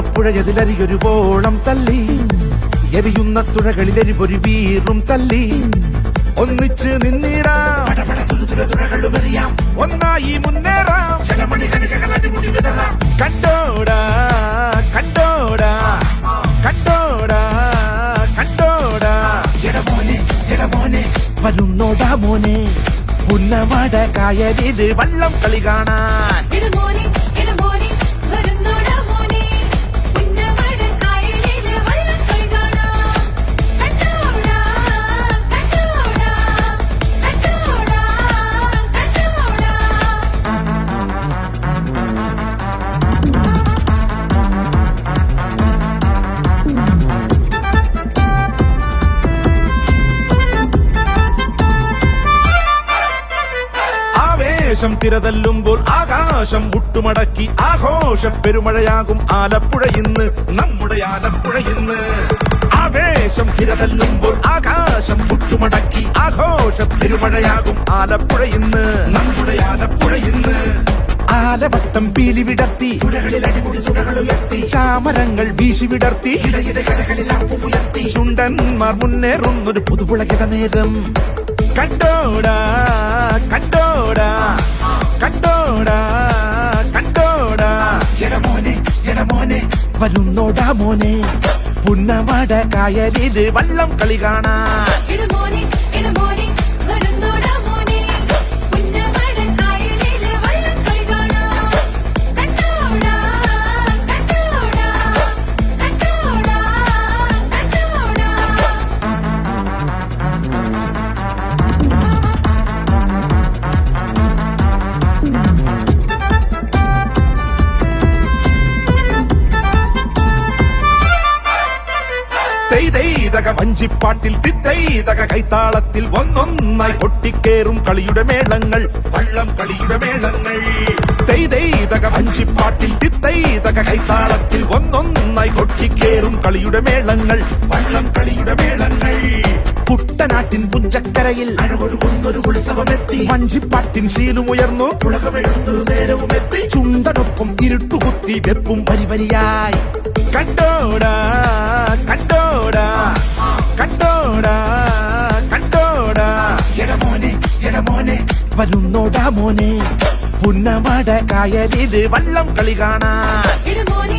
പുഴയതിലരിയൊരു പോളം തല്ലി എരിയുന്ന തുഴകളിലെരിപൊരു വീറും തല്ലി ഒന്നിച്ച് നിന്നിടാം. ഒന്നായി മുന്നേറാം. കണ്ടോടാ കണ്ടോടാ കണ്ടോടാ കണ്ടോടാ. വരുന്നോടാ മോനെ. പുന്നമട കായലിൽ വള്ളം കളി കാണാൻ. ആവേശം തിരതല്ലുമ്പോൾ ആകാശം മുട്ടുമടക്കി ആഘോഷ പെരുമഴയാകും ആലപ്പുഴ ഇന്ന് നമ്മുടെ ആലപ്പുഴ ഇന്ന്. ആവേശം തിരതല്ലുമ്പോൾ ആകാശം മുട്ടുമടക്കി ആഘോഷ പെരുമഴയാകും ആലപ്പുഴ ഇന്ന് നമ്മുടെ ആലപ്പുഴ ഇന്ന്. ആലവട്ടം പീലി വിടർത്തി ചാമരങ്ങൾ വീശി വിടർത്തി ചുണ്ടന്മാർ മുന്നേറുന്നൊരു പുതുപുളകിത നേരം കണ്ടോടാ. വരുന്നോടാ മോനെ. പുന്നമട കായലിൽ വള്ളം കളി കാണാൻ. തെയ്തെയ്തക വഞ്ചിപ്പാട്ടിൽ തിത്തൈതക കൈത്താളത്തിൽ ഒന്നൊന്നായി പൊട്ടിക്കേറും കളിയുടെ മേളങ്ങൾ വള്ളം കളിയുടെ മേളങ്ങൾ. തെയ്തെയ്തക വഞ്ചിപ്പാട്ടിൽ തിത്തൈതക കൈത്താളത്തിൽ ഒന്നൊന്നായി കൊട്ടിക്കേറും കളിയുടെ മേളങ്ങൾ വള്ളം കളിയുടെ മേളങ്ങൾ. കുട്ടനാട്ടിൻ പുഞ്ചക്കരയിൽ അഴകൊഴുകുന്നൊരു ഉത്സവമെത്തി. വഞ്ചിപ്പാട്ടിൻ ശീലുമുയർന്നു പുളകമെഴുന്നൊരു നേരവുമെത്തി. ചുണ്ടനൊപ്പം ഇരുട്ടുകുത്തി വെപ്പും വരി വരിയായി കണ്ടോടാ കണ്ടോടാ കണ്ടോടാ കണ്ടോടാ എടമോനെ എടമോനെ വരുന്നോടാ മോനെ പുന്നമട കായലിൽ വള്ളം കളി കാണാൻ ഇടമോനെ ഇടമോനെ